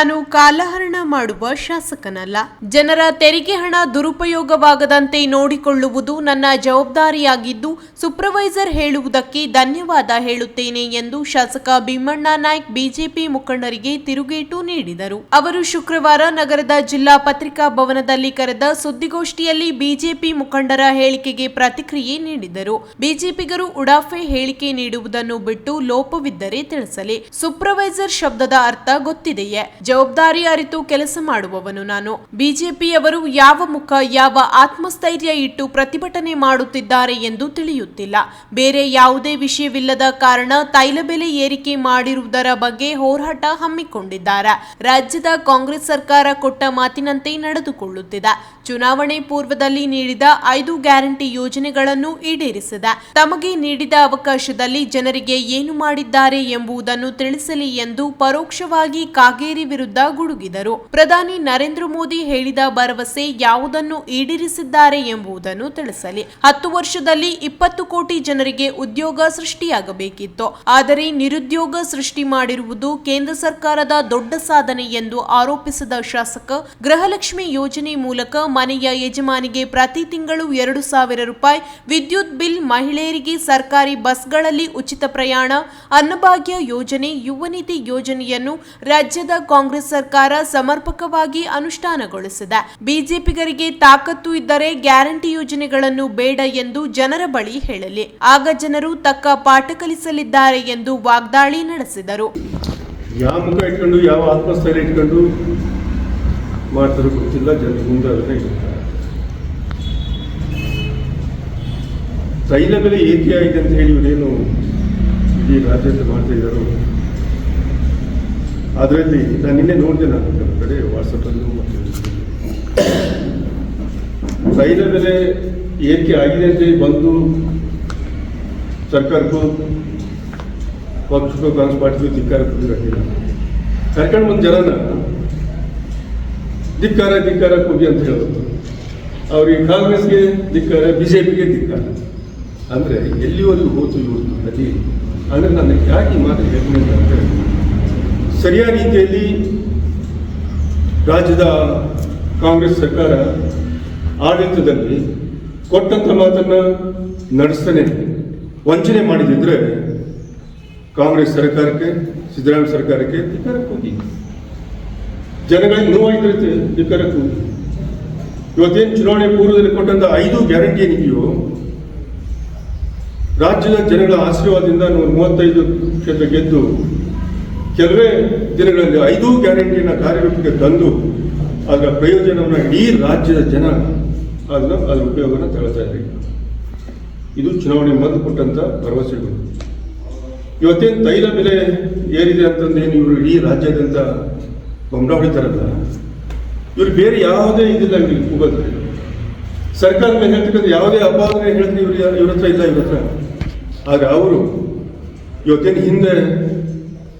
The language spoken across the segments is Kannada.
ನಾನು ಕಾಲಹರಣ ಮಾಡುವ ಶಾಸಕನಲ್ಲ. ಜನರ ತೆರಿಗೆ ಹಣ ದುರುಪಯೋಗವಾಗದಂತೆ ನೋಡಿಕೊಳ್ಳುವುದು ನನ್ನ ಜವಾಬ್ದಾರಿಯಾಗಿದ್ದು, ಸೂಪರ್ವೈಸರ್ ಹೇಳುವುದಕ್ಕೆ ಧನ್ಯವಾದ ಹೇಳುತ್ತೇನೆ ಎಂದು ಶಾಸಕ ಭೀಮಣ್ಣ ನಾಯ್ಕ್ ಬಿಜೆಪಿ ಮುಖಂಡರಿಗೆ ತಿರುಗೇಟು ನೀಡಿದರು. ಅವರು ಶುಕ್ರವಾರ ನಗರದ ಜಿಲ್ಲಾ ಪತ್ರಿಕಾ ಭವನದಲ್ಲಿ ಕರೆದ ಸುದ್ದಿಗೋಷ್ಠಿಯಲ್ಲಿ ಬಿಜೆಪಿ ಮುಖಂಡರ ಹೇಳಿಕೆಗೆ ಪ್ರತಿಕ್ರಿಯೆ ನೀಡಿದರು. ಬಿಜೆಪಿಗರು ಉಡಾಫೆ ಹೇಳಿಕೆ ನೀಡುವುದನ್ನು ಬಿಟ್ಟು ಲೋಪವಿದ್ದರೆ ತಿಳಿಸಲಿ. ಸೂಪರ್ವೈಸರ್ ಶಬ್ದದ ಅರ್ಥ ಗೊತ್ತಿದೆಯೇ? ಜವಾಬ್ದಾರಿ ಅರಿತು ಕೆಲಸ ಮಾಡುವವನು ನಾನು. ಬಿಜೆಪಿಯವರು ಯಾವ ಮುಖ, ಯಾವ ಆತ್ಮಸ್ಥೈರ್ಯ ಇಟ್ಟು ಪ್ರತಿಭಟನೆ ಮಾಡುತ್ತಿದ್ದಾರೆ ಎಂದು ತಿಳಿಯುತ್ತಿಲ್ಲ. ಬೇರೆ ಯಾವುದೇ ವಿಷಯವಿಲ್ಲದ ಕಾರಣ ತೈಲ ಬೆಲೆ ಏರಿಕೆ ಮಾಡಿರುವುದರ ಬಗ್ಗೆ ಹೋರಾಟ ಹಮ್ಮಿಕೊಂಡಿದ್ದಾರೆ. ರಾಜ್ಯದ ಕಾಂಗ್ರೆಸ್ ಸರ್ಕಾರ ಕೊಟ್ಟ ಮಾತಿನಂತೆ ನಡೆದುಕೊಳ್ಳುತ್ತಿದೆ. ಚುನಾವಣೆ ಪೂರ್ವದಲ್ಲಿ ನೀಡಿದ ಐದು ಗ್ಯಾರಂಟಿ ಯೋಜನೆಗಳನ್ನು ಈಡೇರಿಸಿದೆ. ತಮಗೆ ನೀಡಿದ ಅವಕಾಶದಲ್ಲಿ ಜನರಿಗೆ ಏನು ಮಾಡಿದ್ದಾರೆ ಎಂಬುದನ್ನು ತಿಳಿಸಲಿ ಎಂದು ಪರೋಕ್ಷವಾಗಿ ಕಾಗೇರಿ ವಿರುದ್ಧ ಗುಡುಗಿದರು. ಪ್ರಧಾನಿ ನರೇಂದ್ರ ಮೋದಿ ಹೇಳಿದ ಭರವಸೆ ಯಾವುದನ್ನು ಈಡೇರಿಸಿದ್ದಾರೆ ಎಂಬುದನ್ನು ತಿಳಿಸಲಿ. ಹತ್ತು ವರ್ಷದಲ್ಲಿ ಇಪ್ಪತ್ತು ಕೋಟಿ ಜನರಿಗೆ ಉದ್ಯೋಗ ಸೃಷ್ಟಿಯಾಗಬೇಕಿತ್ತು. ಆದರೆ ನಿರುದ್ಯೋಗ ಸೃಷ್ಟಿ ಮಾಡಿರುವುದು ಕೇಂದ್ರ ಸರ್ಕಾರದ ದೊಡ್ಡ ಸಾಧನೆ ಎಂದು ಆರೋಪಿಸಿದ ಶಾಸಕ ಗೃಹಲಕ್ಷ್ಮಿ ಯೋಜನೆ ಮೂಲಕ ಮನೆಯ ಯಜಮಾನಿಗೆ ಪ್ರತಿ ತಿಂಗಳು ಎರಡು ಸಾವಿರ ರೂಪಾಯಿ ವಿದ್ಯುತ್ ಬಿಲ್ ಮಹಿಳೆಯರಿಗೆ ಸರ್ಕಾರಿ ಬಸ್ಗಳಲ್ಲಿ ಉಚಿತ ಪ್ರಯಾಣ, ಅನ್ನಭಾಗ್ಯ ಯೋಜನೆ, ಯುವ ನಿಧಿ ಯೋಜನೆಯನ್ನು ರಾಜ್ಯದ ಕಾಂಗ್ರೆಸ್ ಸರ್ಕಾರ ಸಮರ್ಪಕವಾಗಿ ಅನುಷ್ಠಾನಗೊಳಿಸಿದೆ. ಬಿಜೆಪಿಗರಿಗೆ ತಾಕತ್ತು ಇದ್ದರೆ ಗ್ಯಾರಂಟಿ ಯೋಜನೆಗಳನ್ನು ಬೇಡ ಎಂದು ಜನರ ಬಳಿ ಹೇಳಲಿ. ಆಗ ಜನರು ತಕ್ಕ ಪಾಠ ಕಲಿಸಲಿದ್ದಾರೆ ಎಂದು ವಾಗ್ದಾಳಿ ನಡೆಸಿದರು. ಯಾವ ಮುಖ ಇಟ್ಕೊಂಡು, ಯಾವ ಆತ್ಮಸ್ಥೈರ್ಯ ಇಟ್ಕೊಂಡು ಮಾಡ್ತಾರೋ ಗೊತ್ತಿಲ್ಲ. ಜನರ ಮುಂದೆ. ತೈಲ ಬೆಲೆ ಏಕೆ ಆಗಿದೆ ಅಂತ ಹೇಳಿ ಇವರೇನು ಇಡೀ ರಾಜ್ಯದಲ್ಲಿ ಮಾಡ್ತಾ ಇದ್ದಾರೋ? ಅದರಲ್ಲಿ ನಾನು ನಿನ್ನೆ ನೋಡಿದೆ ನಾನು. ಕಡೆ ವಾಟ್ಸಪ್ಪಲ್ಲೂ ಮತ್ತು ಬೆಲೆ ಏಕೆ ಆಗಿದೆ ಅಂತ ಹೇಳಿ ಬಂದು ಸರ್ಕಾರಕ್ಕೂ ಪಕ್ಷಕ್ಕೂ ಕಾಂಗ್ರೆಸ್ ಪಾರ್ಟಿಗೂ ಧಿಕ್ಕಾರ ಕೊಟ್ಟಿಲ್ಲ ಕರ್ಕೊಂಡು ಬಂದು ಜನನ, ಧಿಕ್ಕಾರ ಧಿಕ್ಕಾರ ಕೂಗಿ ಅಂತ ಹೇಳೋದು. ಅವ್ರಿಗೆ ಕಾಂಗ್ರೆಸ್ಗೆ ಧಿಕ್ಕಾರ ಬಿ ಜೆ ಪಿಗೆ ಧಿಕ್ಕಾರ. ಅಂದರೆ ಎಲ್ಲಿವರೆಗೂ ಹೋತು ಇವರು ನದಿ? ಅಂದರೆ ನನ್ನ ಯಾಕೆ ಮಾತು ಹೇಳ್ತೀನಿ ಅಂದರೆ ಸರಿಯಾದ ರೀತಿಯಲ್ಲಿ ರಾಜ್ಯದ ಕಾಂಗ್ರೆಸ್ ಸರ್ಕಾರ ಆಡಳಿತದಲ್ಲಿ ಕೊಟ್ಟಂಥ ಮಾತನ್ನು ನಡೆಸ್ತಾನೆ. ವಂಚನೆ ಮಾಡಿದಿದ್ರೆ ಕಾಂಗ್ರೆಸ್ ಸರ್ಕಾರಕ್ಕೆ, ಸಿದ್ದರಾಮಯ್ಯ ಸರ್ಕಾರಕ್ಕೆ ಧಿಕ್ಕಾರಕ್ಕೆ ಹೋಗಿ ಜನಗಳಿಗೆ ನೋವಾಯ್ತಿರುತ್ತೆ ಧಿಕ್ಕಾರಕ್ಕೆ ಹೋಗಿ ಇವತ್ತೇನು ಚುನಾವಣೆ ಪೂರ್ವದಲ್ಲಿ ಕೊಟ್ಟಂತ ಐದು ಗ್ಯಾರಂಟಿ ಏನಿದೆಯೋ ರಾಜ್ಯದ ಜನಗಳ ಆಶೀರ್ವಾದದಿಂದ ನಾವು ಮೂವತ್ತೈದು ಕ್ಷೇತ್ರ ಗೆದ್ದು ಕೆಲವೇ ದಿನಗಳಲ್ಲಿ ಐದು ಗ್ಯಾರಂಟಿಯನ್ನು ಕಾರ್ಯರೂಪಕ್ಕೆ ತಂದು ಅದರ ಪ್ರಯೋಜನವನ್ನು ಇಡೀ ರಾಜ್ಯದ ಜನ ಅದನ್ನು ಅದರ ಉಪಯೋಗನ ತಗೊಳ್ತಾ ಇದ್ದಾರೆ ಇದು ಚುನಾವಣೆ ಮೊದಲು ಕೊಟ್ಟಂತ ಭರವಸೆಗಳು. ಇವತ್ತೇನು ತೈಲ ಬೆಲೆ ಏರಿದೆ ಏನು ಇವರು ಇಡೀ ರಾಜ್ಯಾದ್ಯಂತ ಬೊಂಬಳ ಹೊಡಿತಾರಲ್ಲ ಇವ್ರು ಬೇರೆ ಯಾವುದೇ ಇದಿಲ್ಲ ಇವ್ರಿಗೆ ಕೂಗೋದ್ರೆ ಸರ್ಕಾರ ಮೇಲೆ ಹೇಳ್ತಕ್ಕಂಥ ಯಾವುದೇ ಅಪಾದನೆ ಹೇಳ್ತೀವಿ ಇವ್ರು, ಇವ್ರ ಹತ್ರ ಇಲ್ಲ ಇವ್ರ ಹತ್ರ. ಆದರೆ ಅವರು ಇವತ್ತೇನು ಹಿಂದೆ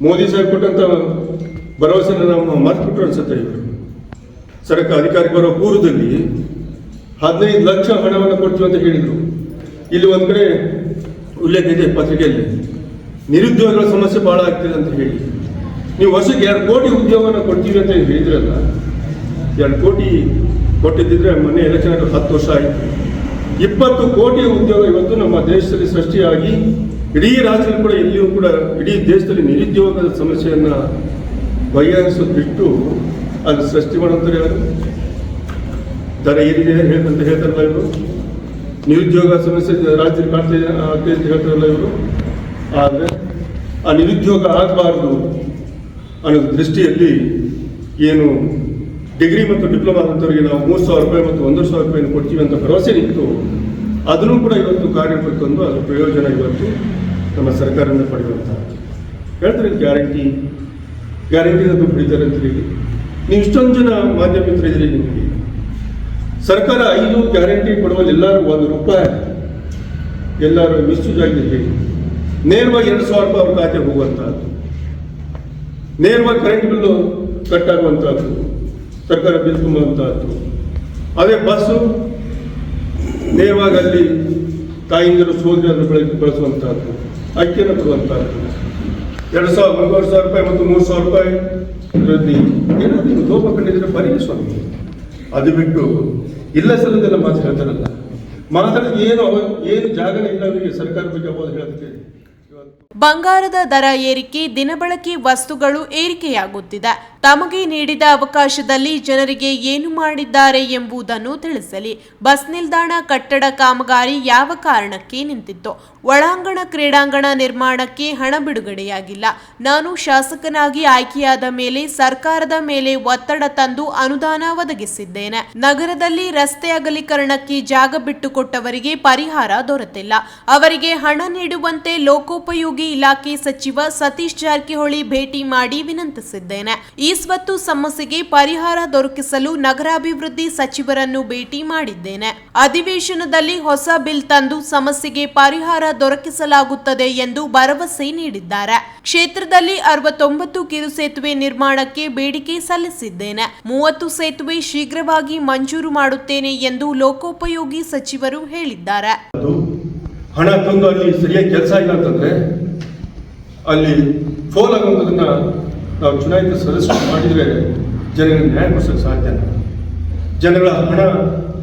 ಮೋದಿ ಸಾಹೇಬ್ ಕೊಟ್ಟಂತ ಭರವಸೆನ ನಾವು ಮರ್ತ್ಬಿಟ್ರು ಅನ್ಸುತ್ತೆ ಇವರು. ಸರ್ಕಾರ ಅಧಿಕಾರಿ ಬರೋ ಪೂರ್ವದಲ್ಲಿ ಹದಿನೈದು ಲಕ್ಷ ಹಣವನ್ನು ಕೊಡ್ತೀವಿ ಅಂತ ಹೇಳಿದರು. ಇಲ್ಲಿ ಒಂದು ಕಡೆ ಉಲ್ಲೇಖ ಇದೆ ಪತ್ರಿಕೆಯಲ್ಲಿ, ನಿರುದ್ಯೋಗಗಳ ಸಮಸ್ಯೆ ಬಹಳ ಆಗ್ತಿದೆ ಅಂತ ಹೇಳಿ. ನೀವು ವರ್ಷಕ್ಕೆ ಎರಡು ಕೋಟಿ ಉದ್ಯೋಗವನ್ನು ಕೊಡ್ತೀವಿ ಅಂತ ಹೇಳಿದ್ರಲ್ಲ, ಎರಡು ಕೋಟಿ ಕೊಟ್ಟಿದ್ದಿದ್ರೆ ಮೊನ್ನೆ ಎಲೆಕ್ಷನ್ ಹತ್ತು ವರ್ಷ ಆಯಿತು. ಇಪ್ಪತ್ತು ಕೋಟಿ ಉದ್ಯೋಗ ಇವತ್ತು ನಮ್ಮ ದೇಶದಲ್ಲಿ ಸೃಷ್ಟಿಯಾಗಿ ಇಡೀ ರಾಜ್ಯದಲ್ಲಿ ಕೂಡ ಎಲ್ಲಿಯೂ ಕೂಡ ಇಡೀ ದೇಶದಲ್ಲಿ ನಿರುದ್ಯೋಗದ ಸಮಸ್ಯೆಯನ್ನು ಬಗೆಹರಿಸೋದು ಬಿಟ್ಟು ಅದು ಸೃಷ್ಟಿ ಮಾಡೋಂತಾರೆ ಯಾರು? ದರ ಏರಿದೆ ಅಂತ ಹೇಳ್ತಾರಲ್ಲ ಇವರು. ನಿರುದ್ಯೋಗ ಸಮಸ್ಯೆ ರಾಜ್ಯದಲ್ಲಿ ಕಾಣ್ತಾ ಆಗ್ತದೆ ಅಂತ ಹೇಳ್ತಾರಲ್ಲ ಇವರು. ಆದರೆ ಆ ನಿರುದ್ಯೋಗ ಆಗಬಾರ್ದು ಅನ್ನೋ ದೃಷ್ಟಿಯಲ್ಲಿ ಏನು ಡಿಗ್ರಿ ಮತ್ತು ಡಿಪ್ಲೊಮಾ ಆದಂಥವ್ರಿಗೆ ನಾವು ಮೂರು ಸಾವಿರ ರೂಪಾಯಿ ಮತ್ತು ಒಂದೂವರೆ ಸಾವಿರ ರೂಪಾಯಿ ಕೊಡ್ತೀವಿ ಅಂತ ಭರವಸೆ ನಿಂತು ಅದನ್ನು ಕೂಡ ಇವತ್ತು ತಂದು ಅದರ ಪ್ರಯೋಜನ ಇವತ್ತು ನಮ್ಮ ಸರ್ಕಾರದಿಂದ ಪಡೆಯುವಂಥ ಹೇಳ್ತಾರೆ ಗ್ಯಾರಂಟಿ ಗ್ಯಾರಂಟಿ ಅದು ಪಡಿತಾರೆ ಅಂತ ಹೇಳಿ. ನೀವು ಇಷ್ಟೊಂದು ಜನ ಮಾಧ್ಯಮ ಮಿತ್ರರಿದ್ದೀರಿ ನಿಮಗೆ. ಸರ್ಕಾರ ಐದು ಗ್ಯಾರಂಟಿ ಕೊಡುವಲ್ಲಿ ಎಲ್ಲರೂ ಒಂದು ರೂಪಾಯಿ ಎಲ್ಲರೂ ಮಿಸ್ಯೂಸ್ ಆಗಿದೆ ನೇರವಾಗಿ ಎರಡು ಸಾವಿರ ರೂಪಾಯಿ ಅವ್ರ ಖಾತೆ ಹೋಗುವಂಥದ್ದು ನೇರವಾಗಿ ಕರೆಂಟ್ ಬಿಲ್ಲು ಕಟ್ ಸರ್ಕಾರ ಬಿಲ್ ತುಂಬುವಂಥದ್ದು ಅದೇ ಬಸ್ಸು ನೇರವಾಗಿ ತಾಯಿಂದರು ಸೋದರನ್ನು ಬೆಳಗ್ಗೆ ಬಳಸುವಂಥದ್ದು ಅಕ್ಕಿಯನ್ನು ಕೊಡುವಂಥದ್ದು ಎರಡು ಸಾವಿರ, ಒಂದೂವರೆ ಸಾವಿರ ರೂಪಾಯಿ ಮತ್ತು ಮೂರು ಸಾವಿರ ರೂಪಾಯಿ ಇದರಲ್ಲಿ ಏನೋ ನೀವು ಲೋಪ ಕಂಡಿದ್ರೆ ಬರೀ ಸ್ವಾಮಿ. ಅದು ಬಿಟ್ಟು ಇಲ್ಲ ಸಲ್ಲದೆಲ್ಲ ಮಾತು ಹೇಳ್ತಾರಲ್ಲ ಮಾತಾಡಿದ ಏನು ಏನು ಜಾಗನೇ ಇಲ್ಲ ಅವರಿಗೆ ಸರ್ಕಾರ ಬಗ್ಗೆ ಅವಾಗ ಹೇಳೋದಕ್ಕೆ ಬಂಗಾರದ ದರ ಏರಿಕೆ, ದಿನಬಳಕೆ ವಸ್ತುಗಳು ಏರಿಕೆಯಾಗುತ್ತಿದೆ. ತಮಗೆ ನೀಡಿದ ಅವಕಾಶದಲ್ಲಿ ಜನರಿಗೆ ಏನು ಮಾಡಿದ್ದಾರೆ ಎಂಬುದನ್ನು ತಿಳಿಸಲಿ. ಬಸ್ ನಿಲ್ದಾಣ ಕಟ್ಟಡ ಕಾಮಗಾರಿ ಯಾವ ಕಾರಣಕ್ಕೆ ನಿಂತಿತ್ತು? ಒಳಾಂಗಣ ಕ್ರೀಡಾಂಗಣ ನಿರ್ಮಾಣಕ್ಕೆ ಹಣ ಬಿಡುಗಡೆಯಾಗಿಲ್ಲ. ನಾನು ಶಾಸಕನಾಗಿ ಆಯ್ಕೆಯಾದ ಮೇಲೆ ಸರ್ಕಾರದ ಮೇಲೆ ಒತ್ತಡ ತಂದು ಅನುದಾನ ಒದಗಿಸಿದ್ದೇನೆ. ನಗರದಲ್ಲಿ ರಸ್ತೆ ಅಗಲೀಕರಣಕ್ಕೆ ಜಾಗ ಬಿಟ್ಟುಕೊಟ್ಟವರಿಗೆ ಪರಿಹಾರ ದೊರೆತಿಲ್ಲ. ಅವರಿಗೆ ಹಣ ನೀಡುವಂತೆ ಲೋಕೋಪಯೋಗಿ ಇಲಾಖೆ ಸಚಿವ ಸತೀಶ್ ಜಾರಕಿಹೊಳಿ ಭೇಟಿ ಮಾಡಿ ವಿನಂತಿಸಿದ್ದೇನೆ. ಈ ಸ್ವತ್ತು ಸಮಸ್ಯೆಗೆ ಪರಿಹಾರ ದೊರಕಿಸಲು ನಗರಾಭಿವೃದ್ಧಿ ಸಚಿವರನ್ನು ಭೇಟಿ ಮಾಡಿದ್ದೇನೆ. ಅಧಿವೇಶನದಲ್ಲಿ ಹೊಸ ಬಿಲ್ ತಂದು ಸಮಸ್ಯೆಗೆ ಪರಿಹಾರ ದೊರಕಿಸಲಾಗುತ್ತದೆ ಎಂದು ಭರವಸೆ ನೀಡಿದ್ದಾರೆ. ಕ್ಷೇತ್ರದಲ್ಲಿ ಅರವತ್ತೊಂಬತ್ತು ಕಿರು ಸೇತುವೆ ನಿರ್ಮಾಣಕ್ಕೆ ಬೇಡಿಕೆ ಸಲ್ಲಿಸಿದ್ದೇನೆ. ಮೂವತ್ತು ಸೇತುವೆ ಶೀಘ್ರವಾಗಿ ಮಂಜೂರು ಮಾಡುತ್ತೇನೆ ಎಂದು ಲೋಕೋಪಯೋಗಿ ಸಚಿವರು ಹೇಳಿದ್ದಾರೆ. ಹಣ ತಂದು ಅಲ್ಲಿ ಸರಿಯಾಗಿ ಕೆಲಸ ಇಲ್ಲ ಅಂತಂದ್ರೆ ಅಲ್ಲಿ ಫೋಲ್ ಆಗುವಂಥದ್ದನ್ನ ನಾವು ಚುನಾಯಿತ ಸದಸ್ಯರು ಮಾಡಿದರೆ ಜನರಿಗೆ ನ್ಯಾಯ ಕೊಡಿಸೋಕೆ ಸಾಧ್ಯ ಜನಗಳ ಹಣ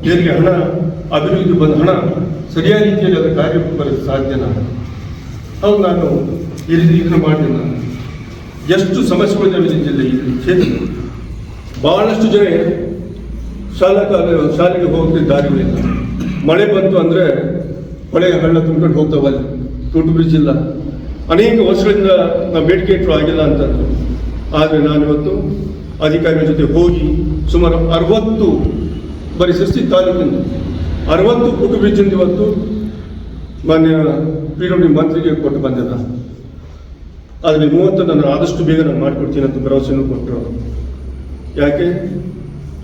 ದೇರಿಗೆ ಹಣ ಅಭಿವೃದ್ಧಿ ಬಂದ ಹಣ, ಸರಿಯಾದ ರೀತಿಯಲ್ಲಿ ಅದರ ಕಾರ್ಯಕ್ಕೆ ಸಾಧ್ಯನ? ಹೌದು, ನಾನು ಈ ರೀತಿ ಇದನ್ನು ಮಾಡಿದೆ ನಾನು. ಎಷ್ಟು ಸಮಸ್ಯೆಗಳು ನಡೆದಿದೆ ಜಿಲ್ಲೆ ಈ ಕ್ಷೇತ್ರ ಬಹಳಷ್ಟು ಜನ ಶಾಲಾ ಕಾಲ ಶಾಲೆಗೆ ಹೋಗ್ತಿದ್ದ ದಾರಿಗಳಿಲ್ಲ ಮಳೆ ಬಂತು ಅಂದರೆ ಹೊಳೆ ಹಳ್ಳ ತುಂಬಿಕೊಂಡು ಹೋಗ್ತಾವಲ್ಲಿ ಟೂಟು ಬ್ರಿಡ್ಜ್ ಇಲ್ಲ ಅನೇಕ ವರ್ಷಗಳಿಂದ ನಾವು ಬೇಡಿಕೆ ಇಟ್ಟರು ಆಗಿಲ್ಲ ಅಂತಂದ್ರು ಆದರೆ ನಾನಿವತ್ತು ಅಧಿಕಾರಿಗಳ ಜೊತೆ ಹೋಗಿ ಸುಮಾರು ಅರವತ್ತು ಬರೀ ಸಿರ್ಸಿ ತಾಲೂಕಿನ ಅರವತ್ತು ಬ್ರಿಡ್ಜಿಂದ ಇವತ್ತು ಮಾನ್ಯ ಪಿ ಡಬ್ಲ್ಯೂ ಮಂತ್ರಿಗೆ ಕೊಟ್ಟು ಬಂದಿದ್ದ. ಆದರೆ ಮೂವತ್ತು ನಾನು ಆದಷ್ಟು ಬೇಗ ನಾನು ಮಾಡಿಕೊಡ್ತೀನಿ ಅಂತ ಭರವಸೆಯನ್ನು ಕೊಟ್ಟರು ಯಾಕೆ?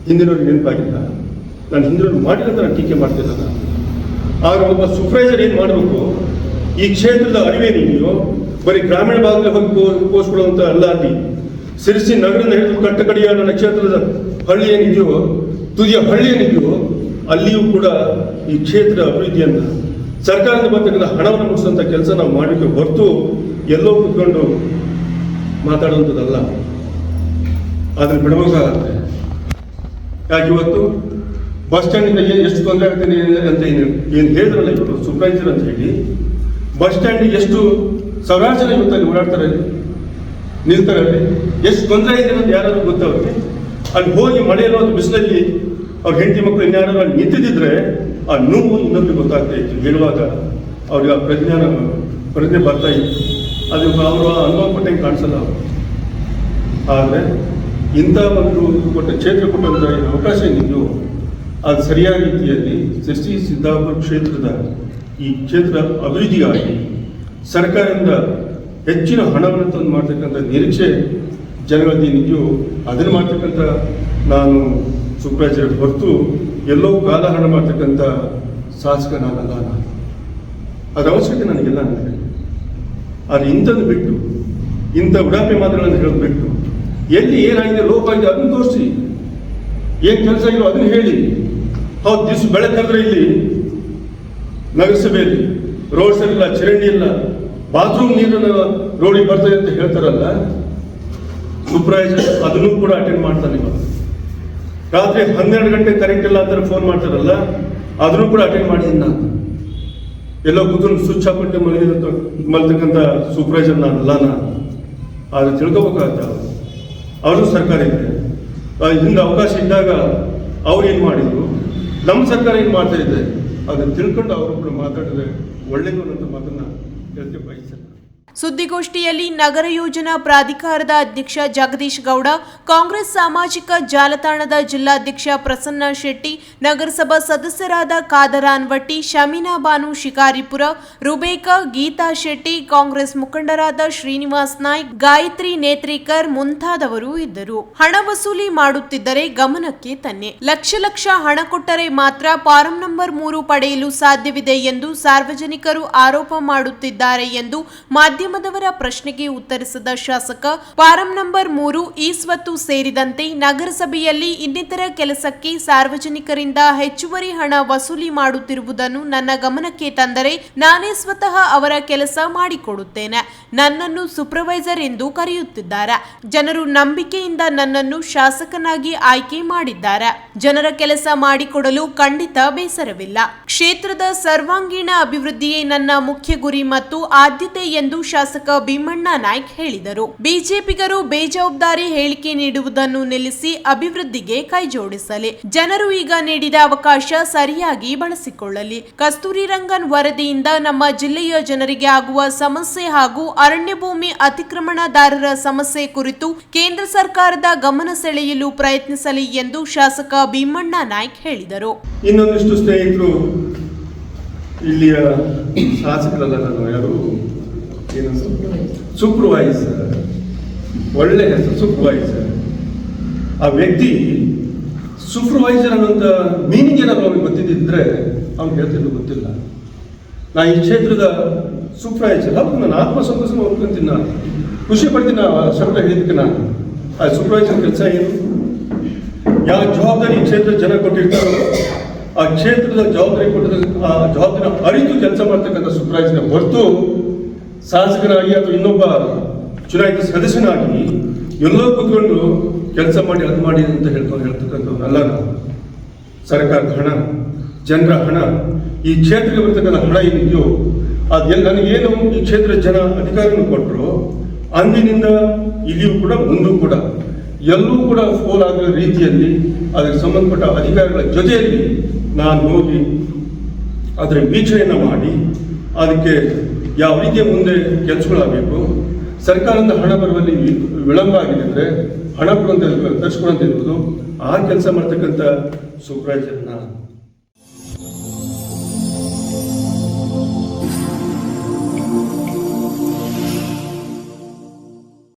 ಹಿಂದಿನವ್ರಿಗೆ ನೆನಪಾಗಿಲ್ಲ. ನಾನು ಹಿಂದಿನವ್ರು ಮಾಡಿಲ್ಲ ಅಂತ ನಾನು ಟೀಕೆ ಮಾಡ್ತಿಲ್ಲ ಆದರೆ ಒಬ್ಬ ಸೂಪರ್ವೈಸರ್ ಏನು ಮಾಡಬೇಕು? ಈ ಕ್ಷೇತ್ರದ ಅರಿವೇನಿದೆಯೋ ಬರೀ ಗ್ರಾಮೀಣ ಭಾಗದಲ್ಲಿ ಹೋಗಿ ಕೋ- ಕೋರ್ಸ್ಕೊಳ್ಳುವಂತ ಅಲ್ಲ ಅಲ್ಲಿ. ಸಿರಿಸಿ ನಗರದಿಂದ ಹಿಡಿದು ಕಟ್ಟಕಡಿಯ ನನ್ನ ಕ್ಷೇತ್ರದ ಹಳ್ಳಿ ಏನಿದೆಯೋ ತುದಿಯ ಹಳ್ಳಿ ಏನಿದೆಯೋ ಅಲ್ಲಿಯೂ ಕೂಡ ಈ ಕ್ಷೇತ್ರ ಅಭಿವೃದ್ಧಿಯನ್ನು ಸರ್ಕಾರದಿಂದ ಬರ್ತಕ್ಕಂಥ ಹಣವನ್ನು ಮುಗಿಸುವಂಥ ಕೆಲಸ ನಾವು ಮಾಡಲಿಕ್ಕೆ ಹೊರತು ಎಲ್ಲೋ ಕೂತ್ಕೊಂಡು ಮಾತಾಡುವಂಥದ್ದಲ್ಲ. ಆದರೆ ಬಿಡಬೇಕಾಗತ್ತೆ. ಯಾಕೆ ಇವತ್ತು ಬಸ್ ಸ್ಟ್ಯಾಂಡಿಂದ ಏನು ಎಷ್ಟು ತೊಂದರೆ ಆಗ್ತದೆ ಅಂತ ಏನು ಏನು ಹೇಳಿದ್ರಲ್ಲ ಇವರು ಸೂಪರ್ವೈಸರ್ ಅಂತ ಹೇಳಿ, ಬಸ್ ಸ್ಟ್ಯಾಂಡ್ ಎಷ್ಟು ಸಾವಿರಾರು ಜನ ಇವತ್ತು ಅಲ್ಲಿ ಓಡಾಡ್ತಾರೆ, ನಿಲ್ತಾರೆ ಎಷ್ಟು ತೊಂದರೆ ಇದೆ ಅಂತ ಯಾರಾದ್ರೂ ಗೊತ್ತವ್ರಿಗೆ? ಅಲ್ಲಿ ಹೋಗಿ ಮಳೆಯಲ್ಲೋ ಬಿಸಿಲಲ್ಲಿ ಅವ್ರ ಹೆಂಡತಿ ಮಕ್ಕಳು ಇನ್ಯಾರು ಅಲ್ಲಿ ಆ ನೋವು ಇನ್ನೊಬ್ರಿಗೆ ಗೊತ್ತಾಗ್ತಾ ಇತ್ತು. ಹೇಳುವಾಗ ಅವ್ರಿಗೆ ಆ ಪ್ರಜ್ಞಾನ ಪ್ರಜ್ಞೆ ಬರ್ತಾ ಇತ್ತು. ಅದು ಅವರು ಅನುಭವ ಪಟ್ಟಂಗೆ ಕಾಣಿಸಲ್ಲ ಅವರು. ಆದರೆ ಇಂಥ ಒಂದು ಕೊಟ್ಟ ಕ್ಷೇತ್ರ ಕೊಟ್ಟಂಥ ಏನು ಅವಕಾಶ ಏನಿದೆಯೋ, ಅದು ಸರಿಯಾದ ರೀತಿಯಲ್ಲಿ ಸೃಷ್ಟಿ ಸಿದ್ದಾಪುರ ಕ್ಷೇತ್ರದ ಈ ಕ್ಷೇತ್ರ ಅಭಿವೃದ್ಧಿಗಾಗಿ ಸರ್ಕಾರದಿಂದ ಹೆಚ್ಚಿನ ಹಣವನ್ನು ತಂದು ಮಾಡ್ತಕ್ಕಂಥ ನಿರೀಕ್ಷೆ ಜನಗಳಲ್ಲಿ ಏನಿದೆಯೋ ಅದನ್ನು ಮಾಡ್ತಕ್ಕಂಥ ನಾನು ಸುಪ್ರಾಚಾರ ಹೊರತು ಎಲ್ಲೋ ಗಾಲಹರಣ ಹಣ ಮಾಡ್ತಕ್ಕಂಥ ಶಾಸಕ ನಾನಲ್ಲ ನಾನು. ಅದರ ಅವಶ್ಯಕತೆ ನನಗೆಲ್ಲ ನನಗೆ ಆದರೆ ಇಂಥದ್ದು ಬಿಟ್ಟು, ಇಂಥ ಉಡಾಪೆ ಮಾತುಗಳನ್ನು ಹೇಳೋದು ಬಿಟ್ಟು, ಎಲ್ಲಿ ಏನಾಗಿದೆ ಲೋಪ ಆಗಿದೆ, ಅದನ್ನು ತೋರಿಸಿ. ಏನು ಕೆಲಸ ಆಗಿರೋ ಅದನ್ನು ಹೇಳಿ. ಹೌದು, ದಿವಸ ಬೆಳಕಂದ್ರೆ ಇಲ್ಲಿ ನಗರಸಭೆಯಲ್ಲಿ ರೋಡ್ ಸರಿ ಇಲ್ಲ, ಚರಂಡಿ ಇಲ್ಲ, ಬಾತ್ರೂಮ್ ನೀರನ್ನು ರೋಡಿಗೆ ಬರ್ತದೆ ಅಂತ ಹೇಳ್ತಾರಲ್ಲ ಸೂಪರ್ವೈಸರ್ ಅದನ್ನು ಕೂಡ ಅಟೆಂಡ್ ಮಾಡ್ತಾನೆ ಇವಾಗ ರಾತ್ರಿ ಹನ್ನೆರಡು ಗಂಟೆ ಕರೆಂಟ್ ಇಲ್ಲ ಅಂತಾರೆ ಫೋನ್ ಮಾಡ್ತಾರಲ್ಲ ಅದನ್ನು ಕೂಡ ಅಟೆಂಡ್ ಮಾಡಿದ್ದೀನಿ ನಾನು ಎಲ್ಲೋ ಕೂತ್ಕೊಂಡು ಸ್ವಿಚ್ ಹಾಕ್ಬಿಟ್ಟು ಮಲಗಿದಂತ ಮಲ್ತಕ್ಕಂಥ ಸೂಪರ್ವೈಸರ್ ಅಲ್ಲ ನಾನು ಆದರೆ ತಿಳ್ಕೊಬೇಕಾಗತ್ತೆ ಅವರು ಸರ್ಕಾರ ಇದೆ. ಹಿಂದೆ ಅವಕಾಶ ಇದ್ದಾಗ ಅವ್ರು ಏನು ಮಾಡಿದ್ರು? ನಮ್ಮ ಸರ್ಕಾರ ಏನು ಮಾಡ್ತಾ ಇದೆ? ಅದನ್ನು ತಿಳ್ಕೊಂಡು ಅವರು ಕೂಡ ಮಾತಾಡಿದ್ರೆ ಒಳ್ಳೇದು ಅನ್ನೋಂಥ ಮಾತನ್ನು ಹೇಳ್ತೀವಿ ಬಯಸ್ತಾರೆ. ಸುದ್ದಿಗೋಷ್ಠಿಯಲ್ಲಿ ನಗರ ಯೋಜನಾ ಪ್ರಾಧಿಕಾರದ ಅಧ್ಯಕ್ಷ ಜಗದೀಶ್ ಗೌಡ, ಕಾಂಗ್ರೆಸ್ ಸಾಮಾಜಿಕ ಜಾಲತಾಣದ ಜಿಲ್ಲಾಧ್ಯಕ್ಷ ಪ್ರಸನ್ನ ಶೆಟ್ಟಿ, ನಗರಸಭಾ ಸದಸ್ಯರಾದ ಕಾದರ ವಟ್ಟಿ ಶಮೀನಾ ಬಾನು ಶಿಕಾರಿಪುರ, ರುಬೇಕಾ ಗೀತಾ ಶೆಟ್ಟಿ, ಕಾಂಗ್ರೆಸ್ ಮುಖಂಡರಾದ ಶ್ರೀನಿವಾಸ್ ನಾಯ್ಕ್, ಗಾಯತ್ರಿ ನೇತ್ರಿಕರ್ ಮುಂತಾದವರು ಇದ್ದರು. ಹಣ ವಸೂಲಿ ಮಾಡುತ್ತಿದ್ದರೆ ಗಮನಕ್ಕೆ ತನ್ನೆ. ಲಕ್ಷ ಲಕ್ಷ ಹಣ ಕೊಟ್ಟರೆ ಮಾತ್ರ ಫಾರಂ ನಂಬರ್ ಮೂರು ಪಡೆಯಲು ಸಾಧ್ಯವಿದೆ ಎಂದು ಸಾರ್ವಜನಿಕರು ಆರೋಪ ಮಾಡುತ್ತಿದ್ದಾರೆ ಎಂದು ಮಾಧ್ಯಮದವರ ಪ್ರಶ್ನೆಗೆ ಉತ್ತರಿಸಿದ ಶಾಸಕ, ಫಾರಂ ನಂಬರ್ ಮೂರು, ಈಸ್ವತ್ತು ಸ್ವತ್ತು ಸೇರಿದಂತೆ ನಗರಸಭೆಯಲ್ಲಿ ಇನ್ನಿತರ ಕೆಲಸಕ್ಕೆ ಸಾರ್ವಜನಿಕರಿಂದ ಹೆಚ್ಚುವರಿ ಹಣ ವಸೂಲಿ ಮಾಡುತ್ತಿರುವುದನ್ನು ನನ್ನ ಗಮನಕ್ಕೆ ತಂದರೆ ನಾನೇ ಸ್ವತಃ ಅವರ ಕೆಲಸ ಮಾಡಿಕೊಡುತ್ತೇನೆ. ನನ್ನನ್ನು ಸೂಪರ್ವೈಸರ್ ಎಂದು ಕರೆಯುತ್ತಿದ್ದಾರೆ. ಜನರು ನಂಬಿಕೆಯಿಂದ ನನ್ನನ್ನು ಶಾಸಕನಾಗಿ ಆಯ್ಕೆ ಮಾಡಿದ್ದಾರೆ. ಜನರ ಕೆಲಸ ಮಾಡಿಕೊಡಲು ಖಂಡಿತ ಬೇಸರವಿಲ್ಲ. ಕ್ಷೇತ್ರದ ಸರ್ವಾಂಗೀಣ ಅಭಿವೃದ್ಧಿಯೇ ನನ್ನ ಮುಖ್ಯ ಗುರಿ ಮತ್ತು ಆದ್ಯತೆ ಎಂದು ಶಾಸಕ ಭೀಮಣ್ಣ ನಾಯ್ಕ್ ಹೇಳಿದರು. ಬಿಜೆಪಿಗರು ಬೇಜವಾಬ್ದಾರಿ ಹೇಳಿಕೆ ನೀಡುವುದನ್ನು ನಿಲ್ಲಿಸಿ ಅಭಿವೃದ್ಧಿಗೆ ಕೈಜೋಡಿಸಲಿ ಜನರು ಈಗ ನೀಡಿದ ಅವಕಾಶ ಸರಿಯಾಗಿ ಬಳಸಿಕೊಳ್ಳಲಿ. ಕಸ್ತೂರಿ ರಂಗನ್ ವರದಿಯಿಂದ ನಮ್ಮ ಜಿಲ್ಲೆಯ ಜನರಿಗೆ ಆಗುವ ಸಮಸ್ಯೆ ಹಾಗೂ ಅರಣ್ಯ ಭೂಮಿ ಅತಿಕ್ರಮಣದಾರರ ಸಮಸ್ಯೆ ಕುರಿತು ಕೇಂದ್ರ ಸರ್ಕಾರದ ಗಮನ ಸೆಳೆಯಲು ಪ್ರಯತ್ನಿಸಲಿ ಎಂದು ಶಾಸಕ ಭೀಮಣ್ಣ ನಾಯ್ಕ್ ಹೇಳಿದರು. ಇನ್ನೊಂದಿಷ್ಟು ಸ್ನೇಹಿತರು, ಇಲ್ಲಿಯ ಶಾಸಕರಲ್ಲ ನಾನು ಯಾರು? ಏನು ಸೂಪರ್ವೈಸರ್ ಒಳ್ಳೆ ಹೆಸರು ಸೂಪರ್ವೈಸರ್ ಆ ವ್ಯಕ್ತಿ ಸೂಪರ್ವೈಸರ್ ಅನ್ನೋಂಥ ಮೀನಿಂಗ್ ಏನಾದ್ರು ಅವ್ನಿಗೆ ಗೊತ್ತಿದ್ದಿದ್ರೆ ಅವ್ನು ಹೇಳ್ತಿದ್ದು ಗೊತ್ತಿಲ್ಲ. ನಾ ಈ ಕ್ಷೇತ್ರದ ಸೂಪರ್ವೈಸರ್ ಹೌದು, ನಾನು ಆತ್ಮಸಂತೋಷ ಒಪ್ಕೊಂತೀನಿ ನಾನು. ಖುಷಿ ಪಡ್ತೀನಿ ಆ ಶಬ್ದ ಹೇಳಿದ್ದಕ್ಕೆ ನಾನು. ಆ ಸೂಪರ್ವೈಸರ್ ಕೆಲಸ ಏನು? ಯಾವ ಜವಾಬ್ದಾರಿ ಕ್ಷೇತ್ರ ಜನ ಕೊಟ್ಟಿರ್ತಾರೋ, ಆ ಕ್ಷೇತ್ರದ ಜವಾಬ್ದಾರಿ ಕೊಟ್ಟಿದ ಆ ಜವಾಬ್ದಾರಿ ಅರಿತು ಕೆಲಸ ಮಾಡ್ತಕ್ಕಂಥ ಸೂಪರ್ವೈಸರ್ ಹೊರತು ಶಾಸಕರಾಗಿ ಅಥವಾ ಇನ್ನೊಬ್ಬ ಚುನಾಯಿತ ಸದಸ್ಯನಾಗಿ ಎಲ್ಲೋ ಕೂತ್ಕೊಂಡು ಕೆಲಸ ಮಾಡಿ, ಅದು ಮಾಡಿ ಅಂತ ಹೇಳ್ಕೊಂಡು ಹೇಳ್ತಕ್ಕಂಥವ್ರಲ್ಲ ನಾವು. ಸರ್ಕಾರದ ಹಣ, ಜನರ ಹಣ, ಈ ಕ್ಷೇತ್ರಕ್ಕೆ ಬರ್ತಕ್ಕಂಥ ಹಣ ಏನಿದೆಯೋ ಅದೆಲ್ಲ ನನಗೇನು ಈ ಕ್ಷೇತ್ರದ ಜನ ಅಧಿಕಾರಿಗಳು ಕೊಟ್ಟರು ಅಂದಿನಿಂದ ಇಲ್ಲಿಯೂ ಕೂಡ ಮುಂದೂ ಕೂಡ ಎಲ್ಲೂ ಕೂಡ ಫೋಲ್ ಆಗಿರೋ ರೀತಿಯಲ್ಲಿ ಅದಕ್ಕೆ ಸಂಬಂಧಪಟ್ಟ ಅಧಿಕಾರಿಗಳ ಜೊತೆಯಲ್ಲಿ ನಾನು ಹೋಗಿ ಅದರ ವೀಕ್ಷಣೆಯನ್ನು ಮಾಡಿ, ಅದಕ್ಕೆ ಯಾವ ರೀತಿಯ ಮುಂದೆ ಕೆಲಸಗಳಾಗಬೇಕು? ಸರ್ಕಾರದಿಂದ ಹಣ ಬರುವಲ್ಲಿ ವಿಳಂಬ ಆಗಿದೆ ಅಂದರೆ ಹಣ ಕೊಡುವಂತ ತರಿಸ್ಕೊಡುವಂತ ಇರ್ಬೋದು. ಆ ಕೆಲಸ ಮಾಡ್ತಕ್ಕಂಥ ಸೂಪರ್ವೈಸರ್ನ